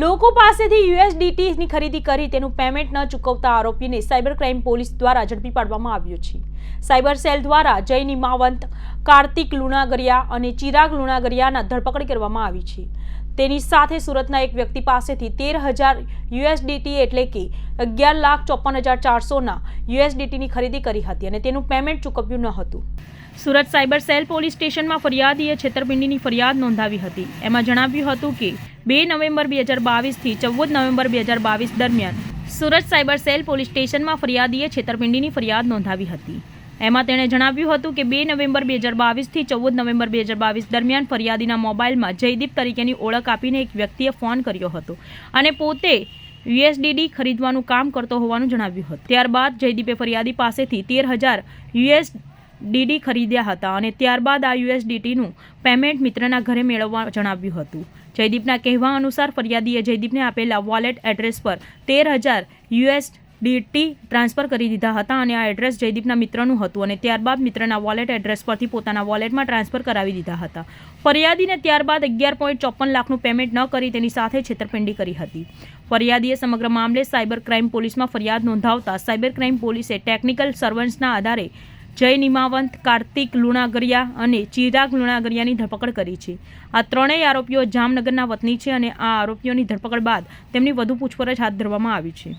લોકો પાસેથી યુએસડીટીની ખરીદી કરી તેનું પેમેન્ટ ન ચૂકવતા આરોપીને સાયબર ક્રાઇમ પોલીસ દ્વારા ઝડપી પાડવામાં આવ્યો છે. સાયબર સેલ દ્વારા જય નિમાવંત કાર્તિક લુણાગરિયા અને ચિરાગ લુણાગરિયાના ધરપકડ કરવામાં આવી છે. તેની સાથે સુરતના એક વ્યક્તિ પાસેથી તેર હજાર યુએસડીટી એટલે કે અગિયાર લાખ ચોપન હજાર ચારસોના યુએસડીટીની ખરીદી કરી હતી અને તેનું પેમેન્ટ ચૂકવ્યું ન હતું. સુરત સાયબર સેલ પોલીસ સ્ટેશનમાં ફરિયાદીએ છેતરપિંડીની ફરિયાદ નોંધાવી હતી. એમાં જણાવ્યું હતું કે બે નવેમ્બર બે હજાર બાવીસથી ચૌદ નવેમ્બર બે હજાર બાવીસ દરમિયાન સુરત સાયબર સેલ પોલીસ સ્ટેશનમાં ફરિયાદીએ છેતરપિંડીની ફરિયાદ નોંધાવી હતી. એમાં તેણે જણાવ્યું હતું કે બે નવેમ્બર બે હજાર બાવીસથી ચૌદ નવેમ્બર બે હજાર બાવીસ દરમિયાન ફરિયાદીના મોબાઈલમાં જયદીપ તરીકેની ઓળખ આપીને એક વ્યક્તિએ ફોન કર્યો હતો અને પોતે યુએસડીડી ખરીદવાનું કામ કરતો હોવાનું જણાવ્યું હતું. ત્યારબાદ જયદીપે ફરિયાદી પાસેથી તેર હજાર યુએસ ડીડી ખરીદ્યા હતા અને ત્યારબાદ આ યુએસડીટીનું પેમેન્ટ મિત્રના ઘરે મેળવવા જણાવ્યું હતું. જયદીપના કહેવા અનુસાર ફરિયાદીએ જયદીપને આપેલા વોલેટ એડ્રેસ પર તેર હજાર યુએસડીટી ટ્રાન્સફર કરી દીધા હતા અને આ એડ્રેસ જયદીપના મિત્રનું હતું અને ત્યારબાદ મિત્રના વોલેટ એડ્રેસ પરથી પોતાના વોલેટમાં ટ્રાન્સફર કરાવી દીધા હતા. ફરિયાદીને ત્યારબાદ અગિયાર પોઈન્ટ ચોપન લાખનું પેમેન્ટ ન કરી તેની સાથે છેતરપિંડી કરી હતી. ફરિયાદીએ સમગ્ર મામલે સાયબર ક્રાઇમ પોલીસમાં ફરિયાદ નોંધાવતા સાયબર ક્રાઇમ પોલીસે ટેકનિકલ સર્વન્ટ્સના આધારે જય નિમાવંત, કાર્તિક લુણાગરિયા અને ચિરાગ લુણાગરિયાની ધરપકડ કરી છે. આ ત્રણેય આરોપીઓ જામનગરના વતની છે અને આ આરોપીઓની ધરપકડ બાદ તેમની વધુ પૂછપરછ હાથ ધરવામાં આવી છે.